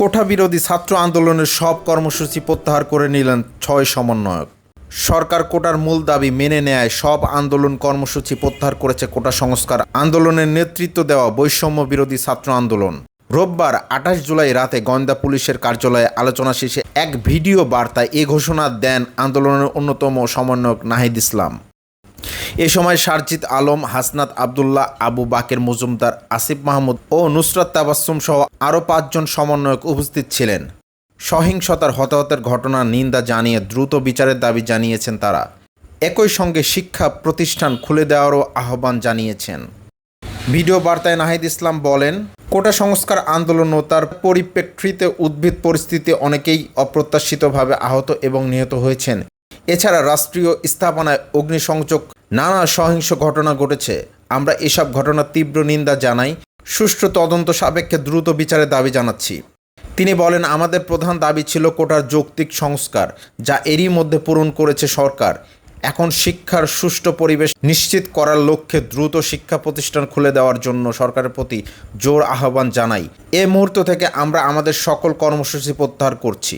কোঠা বিরোধী ছাত্র আন্দোলনের সব কর্মসূচি প্রত্যাহার করে নিলেন ছয় সমন্বয়ক। সরকার কোটার মূল দাবি মেনে নেয় সব আন্দোলন কর্মসূচি প্রত্যাহার করেছে কোটা সংস্কার। আন্দোলনের নেতৃত্ব দেওয়া বৈষম্য বিরোধী ছাত্র আন্দোলন। রোববার আঠাশ জুলাই রাতে গোয়েন্দা পুলিশের কার্যালয়ে আলোচনা শেষে এক ভিডিও বার্তায় এ ঘোষণা দেন আন্দোলনের অন্যতম সমন্বয়ক নাহিদ ইসলাম। এ সময় সারজিৎ আলম, হাসনাত আবদুল্লাহ, আবু বাকের মজুমদার, আসিফ মাহমুদ ও নুসরাত তাবাসসুম সহ আরও পাঁচজন সমন্বয়ক উপস্থিত ছিলেন। সহিংসতার হতাহতের ঘটনা নিন্দা জানিয়ে দ্রুত বিচারের দাবি জানিয়েছেন তারা। একই সঙ্গে শিক্ষা প্রতিষ্ঠান খুলে দেওয়ারও আহ্বান জানিয়েছেন। ভিডিও বার্তায় নাহিদ ইসলাম বলেন, কোটা সংস্কার আন্দোলন ও তার পরিপ্রেক্ষিতে উদ্ভিদ পরিস্থিতি অনেকেই অপ্রত্যাশিতভাবে আহত এবং নিহত হয়েছেন। এছাড়া রাষ্ট্রীয় স্থাপনায় অগ্নিসংযোগ নানা সহিংস ঘটনা ঘটেছে। আমরা এসব ঘটনার তীব্র নিন্দা জানাই, সুষ্ঠু তদন্ত সাপেক্ষে দ্রুত বিচারের দাবি জানাচ্ছি। তিনি বলেন, আমাদের প্রধান দাবি ছিল কোটার যৌক্তিক সংস্কার, যা এরই মধ্যে পূরণ করেছে সরকার। এখন শিক্ষার সুষ্ঠু পরিবেশ নিশ্চিত করার লক্ষ্যে দ্রুত শিক্ষা প্রতিষ্ঠান খুলে দেওয়ার জন্য সরকারের প্রতি জোর আহ্বান জানাই। এ মুহূর্ত থেকে আমরা আমাদের সকল কর্মসূচি প্রত্যাহার করছি।